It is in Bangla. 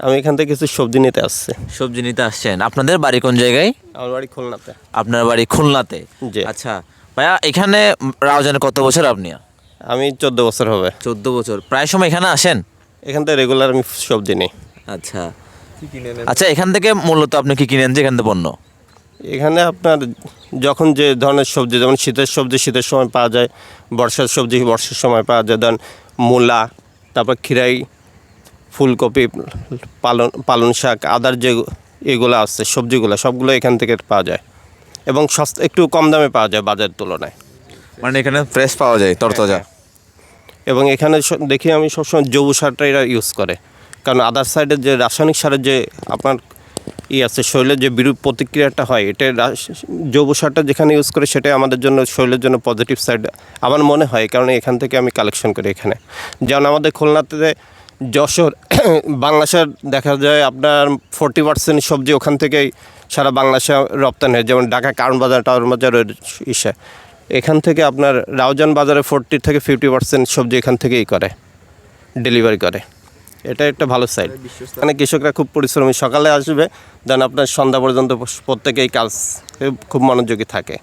আমি এখান থেকে কিছু সবজি নিতে আসছি। সবজি নিতে আসছেন। আপনাদের বাড়ি কোন জায়গায়? আমার বাড়ি খুলনাতে। আপনার বাড়ি খুলনাতে? জি। আচ্ছা। ভাইয়া এখানে রাউজানে কত বছর আপনি? আমি চোদ্দ বছর হবে। চোদ্দ বছর। প্রায় সময় এখানে আসেন? এখান থেকে রেগুলার আমি সবজি নিই। আচ্ছা। আচ্ছা এখান থেকে মূলত আপনি কি কিনেন যে এখান থেকে পণ্য? এখানে আপনার যখন যে ধরনের সবজি যেমন শীতের সবজি শীতের সময় পাওয়া যায় বর্ষার সবজি বর্ষার সময় পাওয়া যায় ধরেন মূলা তারপর খিরাই ফুলকপি পালন পালন শাক আদার যে এগুলো আছে সবজিগুলো সবগুলো এখান থেকে পাওয়া যায়। এবং সস্তা একটু কম দামে পাওয়া যায় বাজারের তুলনায়। মানে এখানে ফ্রেশ পাওয়া যায় তরতাজা। এবং এখানে দেখি আমি সবসময় জৈব সারটা এরা ইউজ করে। কারণ আদার সাইডে যে রাসায়নিক সারের যে আপনার ই আছে শরীরের যে বিরূপ প্রতিক্রিয়াটা হয় এটা জৈব সারটা যেখানে ইউজ করে সেটাই আমাদের জন্য শরীরের জন্য পজিটিভ সাইড আমার মনে হয় কারণ এখান থেকে আমি কালেকশন করি এখানে। যেমন আমাদের খুলনাতে যশোর, বাংলাদেশের দেখা যায় আপনার ফোরটি পার্সেন্ট সবজি ওখান থেকেই সারা বাংলাদেশে রপ্তানি হয়। যেমন ঢাকা কারণ বাজার, টাউন বাজারের ইসে। এখান থেকে আপনার রাউজান বাজারে ফোরটি থেকে ফিফটি পার্সেন্ট সবজি এখান থেকেই করে ডেলিভারি করে। এটা একটা ভালো সাইড মানে কৃষকরা খুব পরিশ্রমী। সকালে আসবে, দেন আপনার সন্ধ্যা পর্যন্ত প্রত্যেকেই কাজ খুব মনোযোগী থাকে।